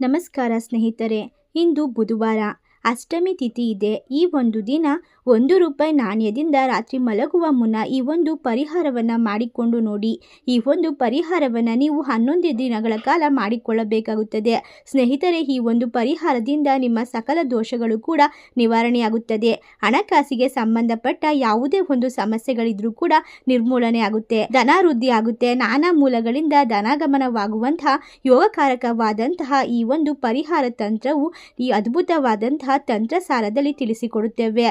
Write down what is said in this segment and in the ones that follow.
ನಮಸ್ಕಾರ ಸ್ನೇಹಿತರೆ ಇಂದು ಬುಧವಾರ. ಅಷ್ಟಮಿ ತಿಥಿ ಇದೆ. ಈ ಒಂದು ದಿನ ಒಂದು ರೂಪಾಯಿ ನಾಣ್ಯದಿಂದ ರಾತ್ರಿ ಮಲಗುವ ಮುನ್ನ ಈ ಒಂದು ಪರಿಹಾರವನ್ನು ಮಾಡಿಕೊಂಡು ನೋಡಿ. ಈ ಒಂದು ಪರಿಹಾರವನ್ನು ನೀವು ಹನ್ನೊಂದು ದಿನಗಳ ಕಾಲ ಮಾಡಿಕೊಳ್ಳಬೇಕಾಗುತ್ತದೆ. ಸ್ನೇಹಿತರೆ, ಈ ಒಂದು ಪರಿಹಾರದಿಂದ ನಿಮ್ಮ ಸಕಲ ದೋಷಗಳು ಕೂಡ ನಿವಾರಣೆಯಾಗುತ್ತದೆ. ಹಣಕಾಸಿಗೆ ಸಂಬಂಧಪಟ್ಟ ಯಾವುದೇ ಒಂದು ಸಮಸ್ಯೆಗಳಿದ್ರೂ ಕೂಡ ನಿರ್ಮೂಲನೆ ಆಗುತ್ತೆ ಧನ ವೃದ್ಧಿ ಆಗುತ್ತೆ. ನಾನಾ ಮೂಲಗಳಿಂದ ಧನಾಗಮನವಾಗುವಂತಹ ಯೋಗಕಾರಕವಾದಂತಹ ಈ ಒಂದು ಪರಿಹಾರ ತಂತ್ರವು ಈ ಅದ್ಭುತವಾದಂತಹ ತಂತ್ರಸಾರದಲ್ಲಿ ತಿಳಿಸಿಕೊಡುತ್ತೇವೆ.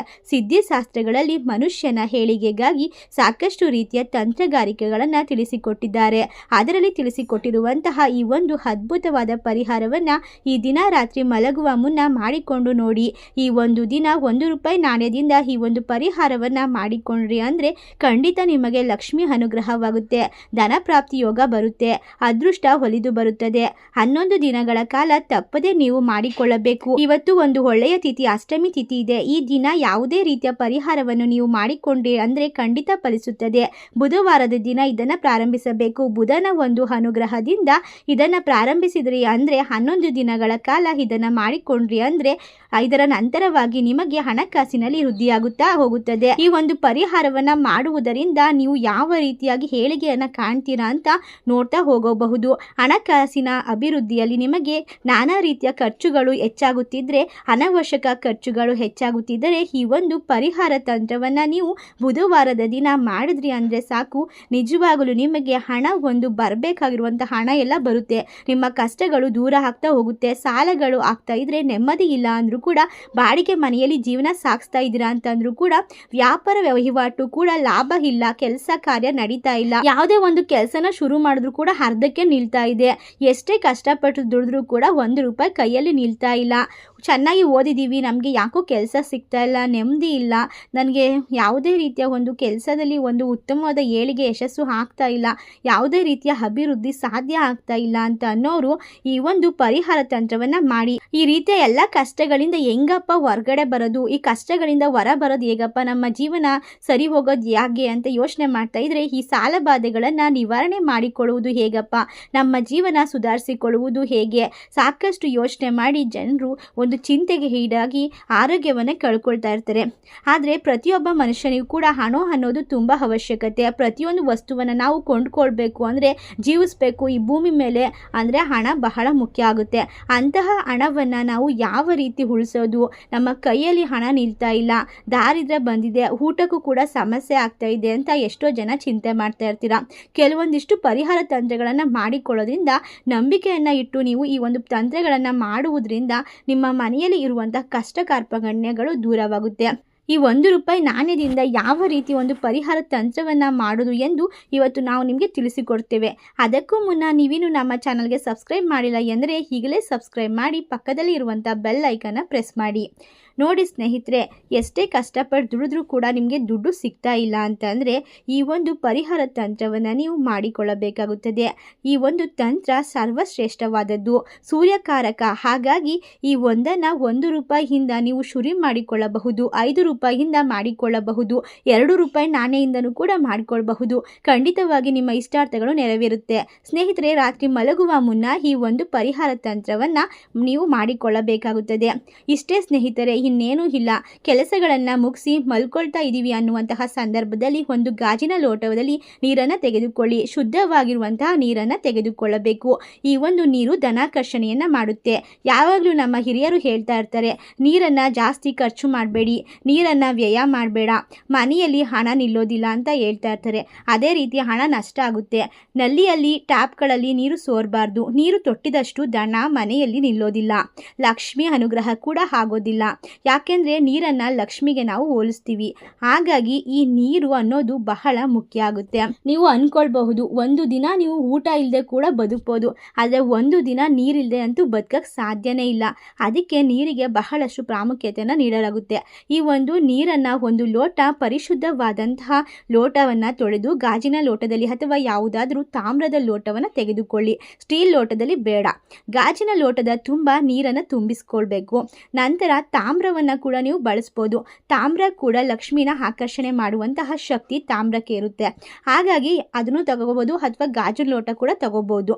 ಸಿದ್ಧಿಶಾಸ್ತ್ರಗಳಲ್ಲಿ ಮನುಷ್ಯನ ಹೇಳಿಗೆಗಾಗಿ ಸಾಕಷ್ಟು ರೀತಿಯ ತಂತ್ರಗಾರಿಕೆಗಳನ್ನು ತಿಳಿಸಿಕೊಟ್ಟಿದ್ದಾರೆ. ಅದರಲ್ಲಿ ತಿಳಿಸಿಕೊಟ್ಟಿರುವಂತಹ ಈ ಒಂದು ಅದ್ಭುತವಾದ ಪರಿಹಾರವನ್ನು ಈ ದಿನ ರಾತ್ರಿ ಮಲಗುವ ಮುನ್ನ ಮಾಡಿಕೊಂಡು ನೋಡಿ. ಈ ಒಂದು ದಿನ ಒಂದು ರೂಪಾಯಿ ನಾಣ್ಯದಿಂದ ಈ ಒಂದು ಪರಿಹಾರವನ್ನು ಮಾಡಿಕೊಂಡ್ರಿ ಅಂದರೆ ಖಂಡಿತ ನಿಮಗೆ ಲಕ್ಷ್ಮಿ ಅನುಗ್ರಹವಾಗುತ್ತೆ. ಧನ ಪ್ರಾಪ್ತಿ ಯೋಗ ಬರುತ್ತೆ, ಅದೃಷ್ಟ ಒಲಿದು ಬರುತ್ತದೆ. ಹನ್ನೊಂದು ದಿನಗಳ ಕಾಲ ತಪ್ಪದೆ ನೀವು ಮಾಡಿಕೊಳ್ಳಬೇಕು. ಇವತ್ತು ಒಂದು ಒಳ್ಳೆಯ ತಿಥಿ, ಅಷ್ಟಮಿ ತಿಥಿ ಇದೆ. ಈ ದಿನ ಯಾವುದೇ ರೀತಿಯ ಪರಿಹಾರವನ್ನು ನೀವು ಮಾಡಿಕೊಂಡ್ರಿ ಅಂದರೆ ಖಂಡಿತ ಫಲಿಸುತ್ತದೆ. ಬುಧವಾರದ ದಿನ ಇದನ್ನು ಪ್ರಾರಂಭಿಸಬೇಕು. ಬುಧನ ಒಂದು ಅನುಗ್ರಹದಿಂದ ಇದನ್ನು ಪ್ರಾರಂಭಿಸಿದ್ರಿ ಅಂದರೆ ಹನ್ನೊಂದು ದಿನಗಳ ಕಾಲ ಇದನ್ನು ಮಾಡಿಕೊಂಡ್ರಿ ಅಂದರೆ ಇದರ ನಂತರವಾಗಿ ನಿಮಗೆ ಹಣಕಾಸಿನಲ್ಲಿ ವೃದ್ಧಿಯಾಗುತ್ತಾ ಹೋಗುತ್ತದೆ. ಈ ಒಂದು ಪರಿಹಾರವನ್ನು ಮಾಡುವುದರಿಂದ ನೀವು ಯಾವ ರೀತಿಯಾಗಿ ಏಳಿಗೆಯನ್ನು ಕಾಣ್ತೀರಾ ಅಂತ ನೋಡ್ತಾ ಹೋಗಬಹುದು. ಹಣಕಾಸಿನ ಅಭಿವೃದ್ಧಿಯಲ್ಲಿ ನಿಮಗೆ ನಾನಾ ರೀತಿಯ ಖರ್ಚುಗಳು ಹೆಚ್ಚಾಗುತ್ತಿದ್ದರೆ ಅನವಶ್ಯಕ ಖರ್ಚುಗಳು ಹೆಚ್ಚಾಗುತ್ತಿದ್ದರೆ ಈ ಒಂದು ಪರಿಹಾರ ತಂತ್ರವನ್ನು ನೀವು ಬುಧವಾರದ ದಿನ ಮಾಡಿದ್ರಿ ಅಂದರೆ ಸಾಕು. ನಿಜವಾಗಲೂ ನಿಮಗೆ ಹಣ ಒಂದು ಬರಬೇಕಾಗಿರುವಂಥ ಹಣ ಎಲ್ಲ ಬರುತ್ತೆ. ನಿಮ್ಮ ಕಷ್ಟಗಳು ದೂರ ಆಗ್ತಾ ಹೋಗುತ್ತೆ. ಸಾಲಗಳು ಆಗ್ತಾ ಇದ್ರೆ ನೆಮ್ಮದಿ ಇಲ್ಲ ಅಂದರೂ ಕೂಡ ಬಾಡಿಗೆ ಮನೆಯಲ್ಲಿ ಜೀವನ ಸಾಗಿಸ್ತಾ ಇದ್ದೀರಾ ಅಂತಂದ್ರೂ ಕೂಡ ವ್ಯಾಪಾರ ವಹಿವಾಟು ಕೂಡ ಲಾಭ ಇಲ್ಲ. ಕೆಲಸ ಕಾರ್ಯ ನಡೀತಾ ಇಲ್ಲ. ಯಾವುದೇ ಒಂದು ಕೆಲಸನ ಶುರು ಮಾಡಿದ್ರು ಕೂಡ ಅರ್ಧಕ್ಕೆ ನಿಲ್ತಾ ಇದೆ. ಎಷ್ಟೇ ಕಷ್ಟಪಟ್ಟು ದುಡಿದ್ರೂ ಕೂಡ ಒಂದು ರೂಪಾಯಿ ಕೈಯಲ್ಲಿ ನಿಲ್ತಾ ಇಲ್ಲ. ಚೆನ್ನಾಗಿ ಓದಿದ್ದೀವಿ. ನಮಗೆ ಯಾಕೋ ಕೆಲಸ ಸಿಗ್ತಾ ಇಲ್ಲ. ನೆಮ್ಮದಿ ಇಲ್ಲ. ನನಗೆ ಯಾವುದೇ ರೀತಿಯ ಒಂದು ಕೆಲಸದಲ್ಲಿ ಒಂದು ಉತ್ತಮವಾದ ಏಳಿಗೆ ಯಶಸ್ಸು ಆಗ್ತಾ ಇಲ್ಲ. ಯಾವುದೇ ರೀತಿಯ ಅಭಿವೃದ್ಧಿ ಸಾಧ್ಯ ಆಗ್ತಾ ಇಲ್ಲ ಅಂತ ಅನ್ನೋರು ಈ ಒಂದು ಪರಿಹಾರ ತಂತ್ರವನ್ನು ಮಾಡಿ. ಈ ರೀತಿಯ ಎಲ್ಲ ಕಷ್ಟಗಳಿಂದ ಹೆಂಗಪ್ಪ ಹೊರಗಡೆ ಬರೋದು? ಈ ಕಷ್ಟಗಳಿಂದ ಹೊರ ಬರೋದು ಹೇಗಪ್ಪ? ನಮ್ಮ ಜೀವನ ಸರಿ ಹೋಗೋದು ಯಾಕೆ ಅಂತ ಯೋಚನೆ ಮಾಡ್ತಾ ಇದ್ರೆ ಈ ಸಾಲ ಬಾಧೆಗಳನ್ನು ನಿವಾರಣೆ ಮಾಡಿಕೊಳ್ಳುವುದು ಹೇಗಪ್ಪ? ನಮ್ಮ ಜೀವನ ಸುಧಾರಿಸಿಕೊಳ್ಳುವುದು ಹೇಗೆ? ಸಾಕಷ್ಟು ಯೋಚನೆ ಮಾಡಿ ಜನರು ಒಂದು ಚಿಂತೆಗೆ ಈಡಾಗಿ ಆರೋಗ್ಯವನ್ನು ಕಳ್ಕೊಳ್ತಾ ಇರ್ತಾರೆ. ಆದರೆ ಪ್ರತಿಯೊಬ್ಬ ಮನುಷ್ಯನಿಗೂ ಕೂಡ ಹಣ ಅನ್ನೋದು ತುಂಬ ಅವಶ್ಯಕತೆ. ಪ್ರತಿಯೊಂದು ವಸ್ತುವನ್ನು ನಾವು ಕೊಂಡ್ಕೊಳ್ಬೇಕು ಅಂದರೆ ಜೀವಿಸಬೇಕು, ಈ ಭೂಮಿ ಮೇಲೆ ಅಂದರೆ ಹಣ ಬಹಳ ಮುಖ್ಯ ಆಗುತ್ತೆ. ಅಂತಹ ಹಣವನ್ನು ನಾವು ಯಾವ ರೀತಿ ಉಳಿಸೋದು? ನಮ್ಮ ಕೈಯಲ್ಲಿ ಹಣ ನಿಲ್ತಾ ಇಲ್ಲ, ದಾರಿದ್ರೆ ಬಂದಿದೆ, ಊಟಕ್ಕೂ ಕೂಡ ಸಮಸ್ಯೆ ಆಗ್ತಾ ಇದೆ ಅಂತ ಎಷ್ಟೋ ಜನ ಚಿಂತೆ ಮಾಡ್ತಾ ಇರ್ತೀರ. ಕೆಲವೊಂದಿಷ್ಟು ಪರಿಹಾರ ತಂತ್ರಗಳನ್ನು ಮಾಡಿಕೊಳ್ಳೋದ್ರಿಂದ ನಂಬಿಕೆಯನ್ನು ಇಟ್ಟು ನೀವು ಈ ಒಂದು ತಂತ್ರಗಳನ್ನು ಮಾಡುವುದರಿಂದ ನಿಮ್ಮ ಮನೆಯಲ್ಲಿ ಇರುವಂಥ ಕಷ್ಟ ಕಾರ್ಪಣ್ಯಗಳು ದೂರವಾಗುತ್ತೆ. ಈ ಒಂದು ರೂಪಾಯಿ ನಾಣ್ಯದಿಂದ ಯಾವ ರೀತಿ ಒಂದು ಪರಿಹಾರ ತಂತ್ರವನ್ನು ಮಾಡೋದು ಎಂದು ಇವತ್ತು ನಾವು ನಿಮಗೆ ತಿಳಿಸಿಕೊಡ್ತೇವೆ. ಅದಕ್ಕೂ ಮುನ್ನ ನೀವೇನು ನಮ್ಮ ಚಾನಲ್ಗೆ ಸಬ್ಸ್ಕ್ರೈಬ್ ಮಾಡಿಲ್ಲ ಎಂದರೆ ಈಗಲೇ ಸಬ್ಸ್ಕ್ರೈಬ್ ಮಾಡಿ ಪಕ್ಕದಲ್ಲಿ ಇರುವಂಥ ಬೆಲ್ ಐಕನ್ನ ಪ್ರೆಸ್ ಮಾಡಿ. ನೋಡಿ ಸ್ನೇಹಿತರೆ, ಎಷ್ಟೇ ಕಷ್ಟಪಟ್ಟು ದುಡಿದ್ರೂ ಕೂಡ ನಿಮಗೆ ದುಡ್ಡು ಸಿಗ್ತಾ ಇಲ್ಲ ಅಂತಂದರೆ ಈ ಒಂದು ಪರಿಹಾರ ತಂತ್ರವನ್ನು ನೀವು ಮಾಡಿಕೊಳ್ಳಬೇಕಾಗುತ್ತದೆ. ಈ ಒಂದು ತಂತ್ರ ಸರ್ವಶ್ರೇಷ್ಠವಾದದ್ದು. ಸೂರ್ಯಕಾರಕ, ಹಾಗಾಗಿ ಈ ಒಂದನ್ನು ಒಂದು ರೂಪಾಯಿಯಿಂದ ನೀವು ಶುರು ಮಾಡಿಕೊಳ್ಳಬಹುದು, ಐದು ರೂಪಾಯಿಯಿಂದ ಮಾಡಿಕೊಳ್ಳಬಹುದು, ಎರಡು ರೂಪಾಯಿ ನಾಣ್ಯದಿಂದನೂ ಕೂಡ ಮಾಡಿಕೊಳ್ಳಬಹುದು. ಖಂಡಿತವಾಗಿ ನಿಮ್ಮ ಇಷ್ಟಾರ್ಥಗಳು ನೆರವೇರುತ್ತೆ. ಸ್ನೇಹಿತರೆ, ರಾತ್ರಿ ಮಲಗುವ ಮುನ್ನ ಈ ಒಂದು ಪರಿಹಾರ ತಂತ್ರವನ್ನು ನೀವು ಮಾಡಿಕೊಳ್ಳಬೇಕಾಗುತ್ತದೆ. ಇಷ್ಟೇ ಸ್ನೇಹಿತರೆ ಇನ್ನೇನೂ ಇಲ್ಲ. ಕೆಲಸಗಳನ್ನು ಮುಗಿಸಿ ಮಲ್ಕೊಳ್ತಾ ಇದ್ದೀವಿ ಅನ್ನುವಂತಹ ಸಂದರ್ಭದಲ್ಲಿ ಒಂದು ಗಾಜಿನ ಲೋಟದಲ್ಲಿ ನೀರನ್ನು ತೆಗೆದುಕೊಳ್ಳಿ. ಶುದ್ಧವಾಗಿರುವಂತಹ ನೀರನ್ನು ತೆಗೆದುಕೊಳ್ಳಬೇಕು. ಈ ಒಂದು ನೀರು ಧನಾಕರ್ಷಣೆಯನ್ನು ಮಾಡುತ್ತೆ. ಯಾವಾಗಲೂ ನಮ್ಮ ಹಿರಿಯರು ಹೇಳ್ತಾ ಇರ್ತಾರೆ, ನೀರನ್ನು ಜಾಸ್ತಿ ಖರ್ಚು ಮಾಡಬೇಡಿ, ನೀರನ್ನು ವ್ಯಯ ಮಾಡಬೇಡ. ಮನೆಯಲ್ಲಿ ಹಣ ನಿಲ್ಲೋದಿಲ್ಲ ಅಂತ ಹೇಳ್ತಾ ಇರ್ತಾರೆ. ಅದೇ ರೀತಿ ಹಣ ನಷ್ಟ ಆಗುತ್ತೆ. ನಲ್ಲಿಯಲ್ಲಿ, ಟ್ಯಾಪ್ಗಳಲ್ಲಿ ನೀರು ಸೋರಬಾರ್ದು. ನೀರು ತೊಟ್ಟಿದಷ್ಟು ದಣ ಮನೆಯಲ್ಲಿ ನಿಲ್ಲೋದಿಲ್ಲ. ಲಕ್ಷ್ಮಿ ಅನುಗ್ರಹ ಕೂಡ ಆಗೋದಿಲ್ಲ. ಯಾಕೆಂದರೆ ನೀರನ್ನು ಲಕ್ಷ್ಮಿಗೆ ನಾವು ಹೋಲಿಸ್ತೀವಿ. ಹಾಗಾಗಿ ಈ ನೀರು ಅನ್ನೋದು ಬಹಳ ಮುಖ್ಯ ಆಗುತ್ತೆ. ನೀವು ಅಂದ್ಕೊಳ್ಬಹುದು ಒಂದು ದಿನ ನೀವು ಊಟ ಇಲ್ಲದೆ ಕೂಡ ಬದುಕ್ಬೋದು. ಆದರೆ ಒಂದು ದಿನ ನೀರಿಲ್ಲದೆ ಅಂತೂ ಬದುಕಕ್ಕೆ ಸಾಧ್ಯನೇ ಇಲ್ಲ. ಅದಕ್ಕೆ ನೀರಿಗೆ ಬಹಳಷ್ಟು ಪ್ರಾಮುಖ್ಯತೆಯನ್ನು ನೀಡಲಾಗುತ್ತೆ. ಈ ಒಂದು ನೀರನ್ನು ಒಂದು ಲೋಟ, ಪರಿಶುದ್ಧವಾದಂತಹ ಲೋಟವನ್ನು ತೊಳೆದು ಗಾಜಿನ ಲೋಟದಲ್ಲಿ ಅಥವಾ ಯಾವುದಾದ್ರೂ ತಾಮ್ರದ ಲೋಟವನ್ನು ತೆಗೆದುಕೊಳ್ಳಿ. ಸ್ಟೀಲ್ ಲೋಟದಲ್ಲಿ ಬೇಡ. ಗಾಜಿನ ಲೋಟದ ತುಂಬ ನೀರನ್ನು ತುಂಬಿಸ್ಕೊಳ್ಬೇಕು. ನಂತರ ತಾಮ್ರ ತಾಮ್ರವನ್ನು ಕೂಡ ನೀವು ಬಳಸ್ಬೋದು. ತಾಮ್ರ ಕೂಡ ಲಕ್ಷ್ಮಿನ ಆಕರ್ಷಣೆ ಮಾಡುವಂತಹ ಶಕ್ತಿ ತಾಮ್ರಕ್ಕೆ ಇರುತ್ತೆ. ಹಾಗಾಗಿ ಅದನ್ನು ತಗೋಬೋದು ಅಥವಾ ಗಾಜು ಲೋಟ ಕೂಡ ತಗೋಬೋದು.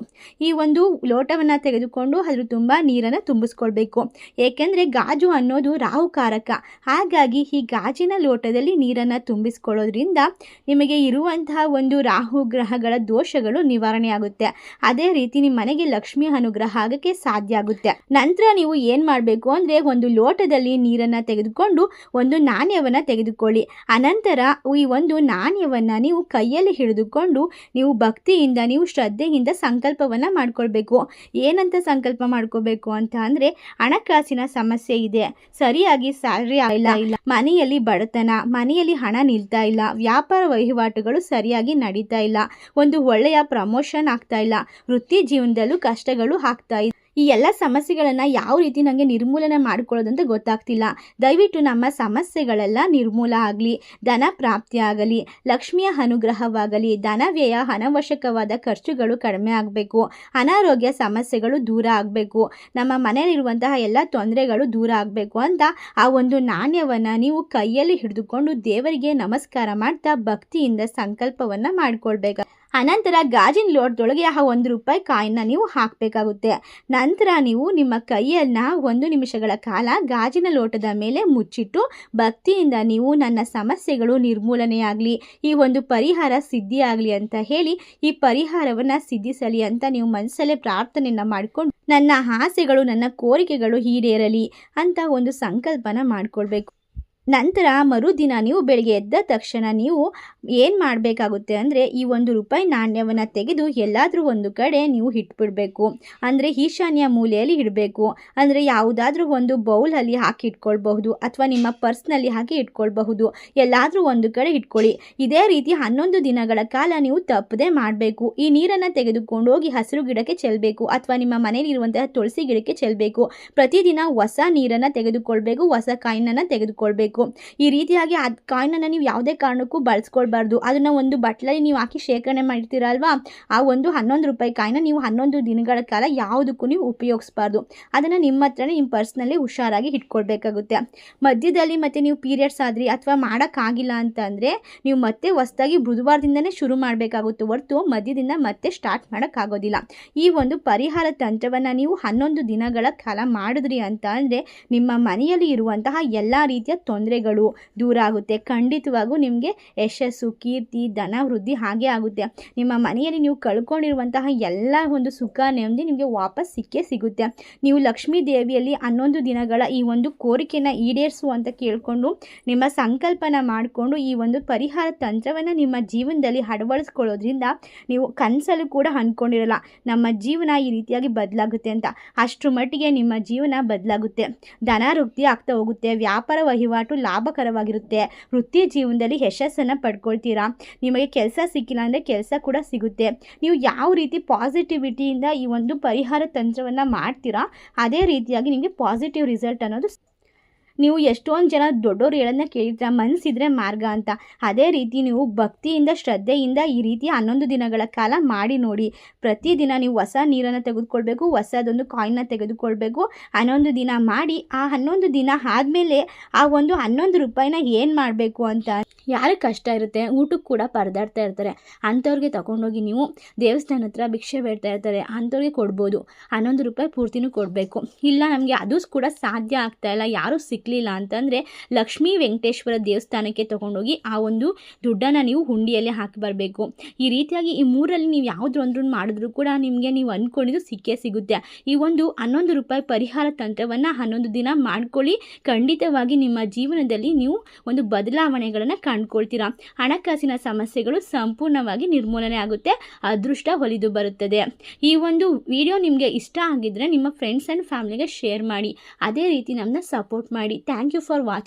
ಈ ಒಂದು ಲೋಟವನ್ನು ತೆಗೆದುಕೊಂಡು ಅದ್ರ ತುಂಬ ನೀರನ್ನು ತುಂಬಿಸ್ಕೊಳ್ಬೇಕು. ಏಕೆಂದರೆ ಗಾಜು ಅನ್ನೋದು ರಾಹುಕಾರಕ. ಹಾಗಾಗಿ ಈ ಗಾಜಿನ ಲೋಟದಲ್ಲಿ ನೀರನ್ನು ತುಂಬಿಸ್ಕೊಳ್ಳೋದ್ರಿಂದ ನಿಮಗೆ ಇರುವಂತಹ ಒಂದು ರಾಹು ಗ್ರಹಗಳ ದೋಷಗಳು ನಿವಾರಣೆ ಆಗುತ್ತೆ. ಅದೇ ರೀತಿ ನಿಮ್ಮ ಮನೆಗೆ ಲಕ್ಷ್ಮಿ ಅನುಗ್ರಹ ಆಗಕ್ಕೆ ಸಾಧ್ಯ ಆಗುತ್ತೆ. ನಂತರ ನೀವು ಏನು ಮಾಡಬೇಕು ಅಂದರೆ ಒಂದು ಲೋಟದಲ್ಲಿ ನೀರನ್ನು ತೆಗೆದುಕೊಂಡು ಒಂದು ನಾಣ್ಯವನ್ನು ತೆಗೆದುಕೊಳ್ಳಿ. ಅನಂತರ ಈ ಒಂದು ನಾಣ್ಯವನ್ನು ನೀವು ಕೈಯಲ್ಲಿ ಹಿಡಿದುಕೊಂಡು ನೀವು ಭಕ್ತಿಯಿಂದ, ನೀವು ಶ್ರದ್ಧೆಯಿಂದ ಸಂಕಲ್ಪವನ್ನು ಮಾಡ್ಕೊಳ್ಬೇಕು. ಏನಂತ ಸಂಕಲ್ಪ ಮಾಡ್ಕೋಬೇಕು ಅಂತ ಅಂದರೆ ಹಣಕಾಸಿನ ಸಮಸ್ಯೆ ಇದೆ. ಸರಿಯಾಗಿ ಸ್ಯಾಲ್ರಿ ಇಲ್ಲ ಇಲ್ಲ. ಮನೆಯಲ್ಲಿ ಬಡತನ, ಮನೆಯಲ್ಲಿ ಹಣ ನಿಲ್ತಾ ಇಲ್ಲ. ವ್ಯಾಪಾರ ವಹಿವಾಟುಗಳು ಸರಿಯಾಗಿ ನಡೀತಾ ಇಲ್ಲ. ಒಂದು ಒಳ್ಳೆಯ ಪ್ರಮೋಷನ್ ಆಗ್ತಾ ಇಲ್ಲ. ವೃತ್ತಿ ಜೀವನದಲ್ಲೂ ಕಷ್ಟಗಳು ಆಗ್ತಾ ಇದೆ ಈ ಎಲ್ಲ ಸಮಸ್ಯೆಗಳನ್ನು ಯಾವ ರೀತಿ ನನಗೆ ನಿರ್ಮೂಲನೆ ಮಾಡ್ಕೊಳ್ಳೋದಂತ ಗೊತ್ತಾಗ್ತಿಲ್ಲ. ದಯವಿಟ್ಟು ನಮ್ಮ ಸಮಸ್ಯೆಗಳೆಲ್ಲ ನಿರ್ಮೂಲ ಆಗಲಿ. ಧನ ಪ್ರಾಪ್ತಿ ಆಗಲಿ, ಲಕ್ಷ್ಮಿಯ ಅನುಗ್ರಹವಾಗಲಿ ಧನ ವ್ಯಯ ಅನವಶ್ಯಕವಾದ ಖರ್ಚುಗಳು ಕಡಿಮೆ ಆಗಬೇಕು, ಅನಾರೋಗ್ಯ ಸಮಸ್ಯೆಗಳು ದೂರ ಆಗಬೇಕು, ನಮ್ಮ ಮನೆಯಲ್ಲಿರುವಂತಹ ಎಲ್ಲ ತೊಂದರೆಗಳು ದೂರ ಆಗಬೇಕು ಅಂತ ಆ ಒಂದು ನಾಣ್ಯವನ್ನು ನೀವು ಕೈಯಲ್ಲಿ ಹಿಡಿದುಕೊಂಡು ದೇವರಿಗೆ ನಮಸ್ಕಾರ ಮಾಡ್ತಾ ಭಕ್ತಿಯಿಂದ ಸಂಕಲ್ಪವನ್ನು ಮಾಡ್ಕೊಳ್ಬೇಕು? ಅನಂತರ ಗಾಜಿನ ಲೋಟದೊಳಗೆ ಆ ಒಂದು ರೂಪಾಯಿ ಕಾಯಿನ ನೀವು ಹಾಕಬೇಕಾಗುತ್ತೆ. ನಂತರ ನೀವು ನಿಮ್ಮ ಕೈಯನ್ನು ಒಂದು ನಿಮಿಷಗಳ ಕಾಲ ಗಾಜಿನ ಲೋಟದ ಮೇಲೆ ಮುಚ್ಚಿಟ್ಟು ಭಕ್ತಿಯಿಂದ ನೀವು ನನ್ನ ಸಮಸ್ಯೆಗಳು ನಿರ್ಮೂಲನೆಯಾಗಲಿ, ಈ ಒಂದು ಪರಿಹಾರ ಸಿದ್ಧಿಯಾಗಲಿ ಅಂತ ಹೇಳಿ, ಈ ಪರಿಹಾರವನ್ನು ಸಿದ್ಧಿಸಲಿ ಅಂತ ನೀವು ಮನಸ್ಸಲ್ಲೇ ಪ್ರಾರ್ಥನೆಯನ್ನು ಮಾಡಿಕೊಂಡು ನನ್ನ ಆಸೆಗಳು, ನನ್ನ ಕೋರಿಕೆಗಳು ಈಡೇರಲಿ ಅಂತ ಒಂದು ಸಂಕಲ್ಪನ ಮಾಡಿಕೊಳ್ಬೇಕು. ನಂತರ ಮರುದಿನ ನೀವು ಬೆಳಗ್ಗೆ ಎದ್ದ ತಕ್ಷಣ ನೀವು ಏನು ಮಾಡಬೇಕಾಗುತ್ತೆ ಅಂದರೆ ಈ ಒಂದು ರೂಪಾಯಿ ನಾಣ್ಯವನ್ನು ತೆಗೆದು ಎಲ್ಲಾದರೂ ಒಂದು ಕಡೆ ನೀವು ಇಟ್ಬಿಡಬೇಕು. ಅಂದರೆ ಈಶಾನ್ಯ ಮೂಲೆಯಲ್ಲಿ ಇಡಬೇಕು. ಅಂದರೆ ಯಾವುದಾದ್ರೂ ಒಂದು ಬೌಲಲ್ಲಿ ಹಾಕಿ ಇಟ್ಕೊಳ್ಬಹುದು ಅಥವಾ ನಿಮ್ಮ ಪರ್ಸ್ನಲ್ಲಿ ಹಾಕಿ ಇಟ್ಕೊಳ್ಬಹುದು. ಎಲ್ಲಾದರೂ ಒಂದು ಕಡೆ ಇಟ್ಕೊಳ್ಳಿ. ಇದೇ ರೀತಿ ಹನ್ನೊಂದು ದಿನಗಳ ಕಾಲ ನೀವು ತಪ್ಪದೇ ಮಾಡಬೇಕು. ಈ ನೀರನ್ನು ತೆಗೆದುಕೊಂಡು ಹೋಗಿ ಹಸಿರು ಗಿಡಕ್ಕೆ ಚೆಲ್ಲಬೇಕು ಅಥವಾ ನಿಮ್ಮ ಮನೆಯಲ್ಲಿರುವಂತಹ ತುಳಸಿ ಗಿಡಕ್ಕೆ ಚೆಲ್ಲಬೇಕು ಪ್ರತಿದಿನ ಹೊಸ ನೀರನ್ನು ತೆಗೆದುಕೊಳ್ಬೇಕು, ಹೊಸ ಕಾಯಿನನ್ನು ತೆಗೆದುಕೊಳ್ಬೇಕು. ಈ ರೀತಿಯಾಗಿ ಅದು ಕಾಯಿನನ್ನು ನೀವು ಯಾವುದೇ ಕಾರಣಕ್ಕೂ ಬಳಸ್ಕೊಳ್ಬಾರ್ದು. ಅದನ್ನು ಒಂದು ಬಟ್ಲಲ್ಲಿ ನೀವು ಹಾಕಿ ಶೇಖರಣೆ ಮಾಡಿರ್ತೀರಲ್ವಾ? ಆ ಒಂದು ಹನ್ನೊಂದು ರೂಪಾಯಿ ಕಾಯಿನ ನೀವು ಹನ್ನೊಂದು ದಿನಗಳ ಕಾಲ ಯಾವುದಕ್ಕೂ ನೀವು ಉಪಯೋಗಿಸ್ಬಾರ್ದು. ಅದನ್ನು ನಿಮ್ಮ ಹತ್ರನೇ, ನಿಮ್ಮ ಪರ್ಸ್ನಲ್ಲಿ ಹುಷಾರಾಗಿ ಇಟ್ಕೊಳ್ಬೇಕಾಗುತ್ತೆ. ಮಧ್ಯದಲ್ಲಿ ಮತ್ತೆ ನೀವು ಪೀರಿಯಡ್ಸ್ ಆದ್ರಿ ಅಥವಾ ಮಾಡೋಕ್ಕಾಗಿಲ್ಲ ಅಂತಂದರೆ ನೀವು ಮತ್ತೆ ಹೊಸ್ದಾಗಿ ಬುಧವಾರದಿಂದನೇ ಶುರು ಮಾಡಬೇಕಾಗುತ್ತೆ ಹೊರತು ಮಧ್ಯದಿಂದ ಮತ್ತೆ ಸ್ಟಾರ್ಟ್ ಮಾಡೋಕ್ಕಾಗೋದಿಲ್ಲ. ಈ ಒಂದು ಪರಿಹಾರ ತಂತ್ರವನ್ನು ನೀವು ಹನ್ನೊಂದು ದಿನಗಳ ಕಾಲ ಮಾಡಿದ್ರಿ ಅಂತ ಅಂದರೆ ನಿಮ್ಮ ಮನೆಯಲ್ಲಿ ಇರುವಂತಹ ಎಲ್ಲ ರೀತಿಯ ತೊಂದರೆಗಳು ದೂರ ಆಗುತ್ತೆ. ಖಂಡಿತವಾಗೂ ನಿಮಗೆ ಯಶಸ್ಸು, ಕೀರ್ತಿ, ಧನ, ವೃದ್ಧಿ ಹಾಗೆ ಆಗುತ್ತೆ. ನಿಮ್ಮ ಮನೆಯಲ್ಲಿ ನೀವು ಕಳ್ಕೊಂಡಿರುವಂತಹ ಎಲ್ಲ ಒಂದು ಸುಖ, ನೆಮ್ಮದಿ ನಿಮಗೆ ವಾಪಸ್ ಸಿಕ್ಕೇ ಸಿಗುತ್ತೆ. ನೀವು ಲಕ್ಷ್ಮೀ ದೇವಿಯಲ್ಲಿ ಹನ್ನೊಂದು ದಿನಗಳ ಈ ಒಂದು ಕೋರಿಕೆನ ಈಡೇರಿಸು ಅಂತ ಕೇಳಿಕೊಂಡು, ನಿಮ್ಮ ಸಂಕಲ್ಪನ ಮಾಡಿಕೊಂಡು ಈ ಒಂದು ಪರಿಹಾರ ತಂತ್ರವನ್ನು ನಿಮ್ಮ ಜೀವನದಲ್ಲಿ ಅಳವಡಿಸ್ಕೊಳ್ಳೋದ್ರಿಂದ ನೀವು ಕನಸಲ್ಲೂ ಕೂಡ ಅಂದ್ಕೊಂಡಿರಲ್ಲ ನಮ್ಮ ಜೀವನ ಈ ರೀತಿಯಾಗಿ ಬದಲಾಗುತ್ತೆ ಅಂತ. ಅಷ್ಟರ ಮಟ್ಟಿಗೆ ನಿಮ್ಮ ಜೀವನ ಬದಲಾಗುತ್ತೆ. ಧನ ವೃದ್ಧಿ ಆಗ್ತಾ ಹೋಗುತ್ತೆ. ವ್ಯಾಪಾರ ವಹಿವಾಟು ಲಾಭಕರವಾಗಿರುತ್ತೆ. ವೃತ್ತಿ ಜೀವನದಲ್ಲಿ ಯಶಸ್ಸನ್ನು ಪಡ್ಕೊಳ್ತೀರಾ? ನಿಮಗೆ ಕೆಲಸ ಸಿಕ್ಕಿಲ್ಲ ಅಂದರೆ ಕೆಲಸ ಕೂಡ ಸಿಗುತ್ತೆ. ನೀವು ಯಾವ ರೀತಿ ಪಾಸಿಟಿವಿಟಿಯಿಂದ ಈ ಒಂದು ಪರಿಹಾರ ತಂತ್ರವನ್ನು ಮಾಡ್ತೀರಾ? ಅದೇ ರೀತಿಯಾಗಿ ನಿಮಗೆ ಪಾಸಿಟಿವ್ ರಿಸಲ್ಟ್ ಅನ್ನೋದು ನೀವು ಎಷ್ಟೊಂದು ಜನ ದೊಡ್ಡವರು ಹೇಳೋದನ್ನ ಕೇಳಿದ್ರೆ ಮನಸ್ಸಿದ್ರೆ ಮಾರ್ಗ ಅಂತ. ಅದೇ ರೀತಿ ನೀವು ಭಕ್ತಿಯಿಂದ, ಶ್ರದ್ಧೆಯಿಂದ ಈ ರೀತಿ ಹನ್ನೊಂದು ದಿನಗಳ ಕಾಲ ಮಾಡಿ ನೋಡಿ. ಪ್ರತಿದಿನ ನೀವು ಹೊಸ ನೀರನ್ನು ತೆಗೆದುಕೊಳ್ಬೇಕು, ಹೊಸದೊಂದು ಕಾಯಿನ್ನ ತೆಗೆದುಕೊಳ್ಬೇಕು. ಹನ್ನೊಂದು ದಿನ ಮಾಡಿ, ಆ ಹನ್ನೊಂದು ದಿನ ಆದಮೇಲೆ ಆ ಒಂದು ಹನ್ನೊಂದು ರೂಪಾಯಿನ ಏನು ಮಾಡಬೇಕು ಅಂತ. ಯಾರಿಗೆ ಕಷ್ಟ ಇರುತ್ತೆ ಊಟಕ್ಕೆ ಕೂಡ ಪರದಾಡ್ತಾ ಇರ್ತಾರೆ. ಅಂಥವ್ರಿಗೆ ತಗೊಂಡೋಗಿ ನೀವು ದೇವಸ್ಥಾನ ಹತ್ರ ಭಿಕ್ಷೆ ಬೇಡ್ತಾ ಇರ್ತಾರೆ, ಅಂಥವ್ರಿಗೆ ಕೊಡ್ಬೋದು. ಹನ್ನೊಂದು ರೂಪಾಯಿ ಪೂರ್ತಿನೂ ಕೊಡಬೇಕು. ಇಲ್ಲ, ನಮಗೆ ಅದು ಕೂಡ ಸಾಧ್ಯ ಆಗ್ತಾ ಇಲ್ಲ, ಯಾರೂ ಸಿಕ್ಕಲಿಲ್ಲ ಅಂತಂದರೆ ಲಕ್ಷ್ಮೀ ವೆಂಕಟೇಶ್ವರ ದೇವಸ್ಥಾನಕ್ಕೆ ತೊಗೊಂಡೋಗಿ ಆ ಒಂದು ದುಡ್ಡನ್ನು ನೀವು ಹುಂಡಿಯಲ್ಲಿ ಹಾಕಿ ಬರಬೇಕು. ಈ ರೀತಿಯಾಗಿ ಈ ಮೂರಲ್ಲಿ ನೀವು ಯಾವುದ್ರೊಂದ್ರೂ ಮಾಡಿದ್ರೂ ಕೂಡ ನಿಮಗೆ ನೀವು ಅಂದ್ಕೊಂಡಿದ್ದು ಸಿಕ್ಕೇ ಸಿಗುತ್ತೆ. ಈ ಒಂದು ಹನ್ನೊಂದು ರೂಪಾಯಿ ಪರಿಹಾರ ತಂತ್ರವನ್ನು ಹನ್ನೊಂದು ದಿನ ಮಾಡ್ಕೊಳ್ಳಿ. ಖಂಡಿತವಾಗಿ ನಿಮ್ಮ ಜೀವನದಲ್ಲಿ ನೀವು ಒಂದು ಬದಲಾವಣೆಗಳನ್ನು ಕಂಡ್ಕೊಳ್ತೀರಾ. ಹಣಕಾಸಿನ ಸಮಸ್ಯೆಗಳು ಸಂಪೂರ್ಣವಾಗಿ ನಿರ್ಮೂಲನೆ ಆಗುತ್ತೆ. ಅದೃಷ್ಟ ಹೊಲಿದು ಬರುತ್ತದೆ. ಈ ಒಂದು ವಿಡಿಯೋ ನಿಮಗೆ ಇಷ್ಟ ಆಗಿದ್ದರೆ ನಿಮ್ಮ ಫ್ರೆಂಡ್ಸ್ ಆ್ಯಂಡ್ ಫ್ಯಾಮಿಲಿಗೆ ಶೇರ್ ಮಾಡಿ. ಅದೇ ರೀತಿ ನಮ್ಮನ್ನ ಸಪೋರ್ಟ್ ಮಾಡಿ ಥ್ಯಾಂಕ್ ಯು ಫಾರ್ ವಾಚಿಂಗ್